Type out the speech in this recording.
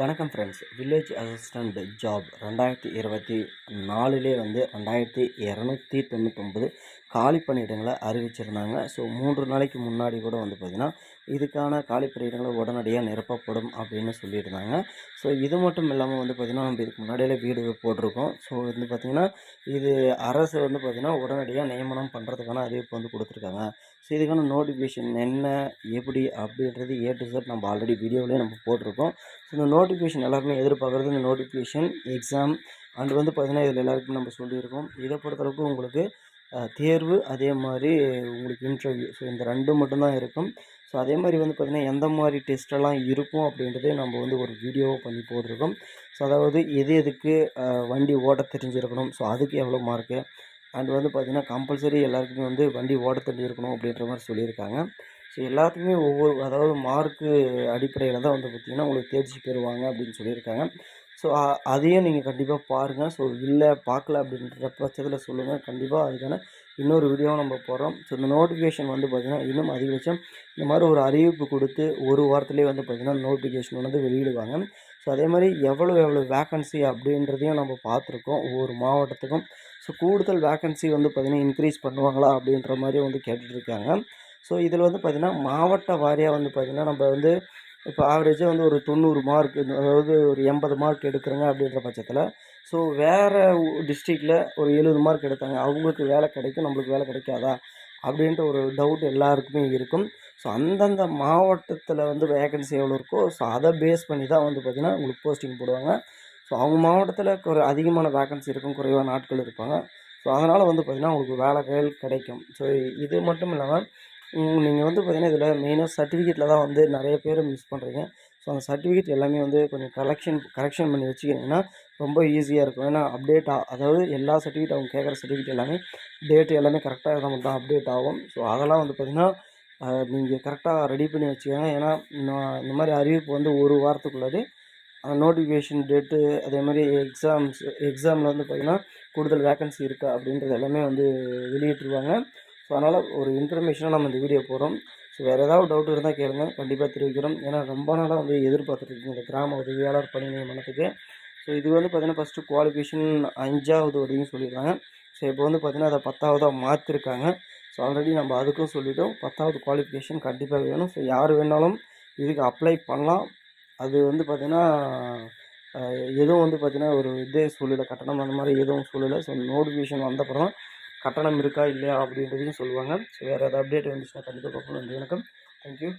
வணக்கம் friends village assistant job ரெண்டாயிரத்தி இருபத்தி நாலுலே வந்து ரெண்டாயிரத்தி இரநூத்தி தொண்ணூத்தொம்பது காலி பணியிடங்களை அறிவிச்சிருந்தாங்க. ஸோ மூன்று நாளைக்கு முன்னாடி கூட வந்து பார்த்திங்கன்னா இதுக்கான காலி பணியிடங்களை உடனடியாக நிரப்பப்படும் அப்படின்னு சொல்லியிருந்தாங்க. ஸோ இது மட்டும் இல்லாமல் வந்து பார்த்திங்கன்னா நம்ம இதுக்கு முன்னாடியே வீடு போட்டிருக்கோம். ஸோ வந்து பார்த்திங்கன்னா இது அரசு வந்து பார்த்திங்கன்னா உடனடியாக நியமனம் பண்ணுறதுக்கான அறிவிப்பு வந்து கொடுத்துருக்காங்க. ஸோ இதுக்கான நோட்டிஃபிகேஷன் என்ன எப்படி அப்படின்றது ஏ டு செட் நம்ம ஆல்ரெடி வீடியோவிலே நம்ம போட்டிருக்கோம். ஸோ இந்த நோட்டிஃபிகேஷன் எல்லாருமே எதிர்பார்க்குறது இந்த நோட்டிஃபிகேஷன் எக்ஸாம் அண்ட் வந்து பார்த்திங்கன்னா இதில் எல்லாருக்கும் நம்ம சொல்லியிருக்கோம். இதை பொறுத்தளவுக்கு உங்களுக்கு தேர்வு அதே மாதிரி உங்களுக்கு இன்டர்வியூ ஸோ இந்த ரெண்டு மட்டும்தான் இருக்கும். ஸோ அதே மாதிரி வந்து பார்த்திங்கன்னா எந்த மாதிரி டெஸ்ட்டெல்லாம் இருக்கும் அப்படின்றதே நம்ம வந்து ஒரு வீடியோவாக பண்ணி போட்டிருக்கோம். ஸோ அதாவது எது எதுக்கு வண்டி ஓட்ட தெரிஞ்சிருக்கணும்? ஸோ அதுக்கு எவ்வளோ மார்க்கு அண்ட் வந்து பார்த்திங்கன்னா கம்பல்சரி எல்லாருக்குமே வந்து வண்டி ஓட்ட தெரிஞ்சிருக்கணும் அப்படின்ற மாதிரி சொல்லியிருக்காங்க. ஸோ எல்லாத்துக்குமே ஒவ்வொரு அதாவது மார்க்கு அடிப்படையில் தான் வந்து பார்த்திங்கன்னா உங்களுக்கு தேர்ச்சி பெறுவாங்க அப்படின்னு சொல்லியிருக்காங்க. ஸோ அதையும் நீங்கள் கண்டிப்பாக பாருங்கள் ஸோ இல்லை பார்க்கல அப்படின்ற பட்சத்தில் சொல்லுங்கள் கண்டிப்பாக அதுக்கான இன்னொரு வீடியோவும் நம்ம போடுறோம். ஸோ இந்த நோட்டிஃபிகேஷன் வந்து பார்த்திங்கன்னா இன்னும் அதிகபட்சம் இந்த மாதிரி ஒரு அறிவிப்பு கொடுத்து ஒரு வாரத்துலேயே வந்து பார்த்திங்கன்னா நோட்டிஃபிகேஷன் வந்து வெளியிடுவாங்க. ஸோ அதே மாதிரி எவ்வளோ எவ்வளோ வேக்கன்சி அப்படின்றதையும் நம்ம பார்த்துருக்கோம். ஒவ்வொரு மாவட்டத்துக்கும். ஸோ கூடுதல் வேக்கன்சி வந்து பார்த்திங்கன்னா இன்க்ரீஸ் பண்ணுவாங்களா அப்படின்ற மாதிரி வந்து கேட்டுட்ருக்காங்க ஸோ இதில் வந்து பார்த்திங்கன்னா மாவட்ட வாரியாக வந்து பார்த்திங்கன்னா நம்ம வந்து இப்போ ஆவரேஜாக வந்து ஒரு தொண்ணூறு மார்க் அதாவது ஒரு எண்பது மார்க் எடுக்கிறாங்க அப்படின்ற பட்சத்தில். ஸோ வேறு டிஸ்ட்ரிக்டில் ஒரு எழுபது மார்க் எடுத்தாங்க. அவங்களுக்கு வேலை கிடைக்கும் நம்மளுக்கு வேலை கிடைக்காதா? அப்படின்ற ஒரு டவுட் எல்லாருக்குமே இருக்கும். ஸோ அந்தந்த மாவட்டத்தில் வந்து வேகன்சி எவ்வளோ இருக்கோ ஸோ அதை பேஸ் பண்ணி தான் வந்து பார்த்திங்கன்னா உங்களுக்கு போஸ்டிங் போடுவாங்க. ஸோ அவங்க மாவட்டத்தில் ஒரு அதிகமான வேகன்சி இருக்கும் குறைவான நாட்கள் இருப்பாங்க. ஸோ அதனால் வந்து பார்த்திங்கன்னா உங்களுக்கு வேலைகள் கிடைக்கும். ஸோ இது மட்டும் இல்லாமல் நீங்கள் வந்து பார்த்திங்கன்னா இதில் மெயினாக சர்டிஃபிகேட்டில் தான் வந்து நிறைய பேர் மிஸ் பண்ணுறீங்க ஸோ அந்த சர்டிஃபிகேட் எல்லாமே வந்து கொஞ்சம் கலெக்ஷன் கரெக்ஷன் பண்ணி வச்சுக்கிட்டிங்கன்னா ரொம்ப ஈஸியாக இருக்கும். ஏன்னா அப்டேட் அதாவது எல்லா சர்டிஃபிகேட் அவங்க கேட்குற சர்டிஃபிகேட் எல்லாமே டேட் எல்லாமே கரெக்டாக இருந்தால் மட்டும் தான் அப்டேட் ஆகும். ஸோ அதெல்லாம் வந்து பார்த்திங்கன்னா நீங்கள் கரெக்டாக ரெடி பண்ணி வச்சுக்கோங்க. ஏன்னா நான் இந்த மாதிரி அறிவிப்பு வந்து ஒரு வாரத்துக்குள்ளாடி நோட்டிஃபிகேஷன் டேட்டு அதே மாதிரி எக்ஸாம்ஸ் எக்ஸாமில் வந்து பார்த்திங்கன்னா கூடுதல் வேக்கன்சி இருக்கா அப்படின்றது எல்லாமே வந்து வெளியிட்டுருவாங்க. ஸோ அதனால் ஒரு இன்ஃபர்மேஷனாக நம்ம இந்த வீடியோ போகிறோம் ஸோ வேறு ஏதாவது டவுட் இருந்தால் கேளுங்க. கண்டிப்பாக தெரிவிக்கிறோம். ஏன்னா ரொம்ப நாளாக வந்து எதிர்பார்த்துருக்கீங்க இந்த கிராம உதவியாளர் பணி நியமனத்துக்கு ஸோ இது வந்து பார்த்திங்கன்னா ஃபஸ்ட்டு குவாலிஃபிகேஷன் அஞ்சாவது வரையும் சொல்லியிருக்காங்க ஸோ இப்போ வந்து பார்த்திங்கன்னா அதை பத்தாவதாக மாற்றிருக்காங்க ஸோ ஆல்ரெடி நம்ம அதுக்கும் சொல்லிவிட்டோம் பத்தாவது குவாலிஃபிகேஷன் கண்டிப்பாக வேணும். ஸோ யார் வேணாலும் இதுக்கு அப்ளை பண்ணலாம். அது வந்து பார்த்திங்கன்னா எதுவும் வந்து பார்த்திங்கன்னா ஒரு இதே சூழ்நிலை கட்டணம் அந்த மாதிரி எதுவும் சூழ்நிலை ஸோ நோட்டிஃபிகேஷன் வந்தப்புறம் கட்டணம் இருக்கா இல்லையா அப்படின்றதையும் சொல்லுவாங்க. ஸோ வேறு ஏதாவது அப்டேட் வந்துச்சுன்னா கண்டிப்பாக பார்ப்போம் நன்றி வணக்கம். தேங்க்யூ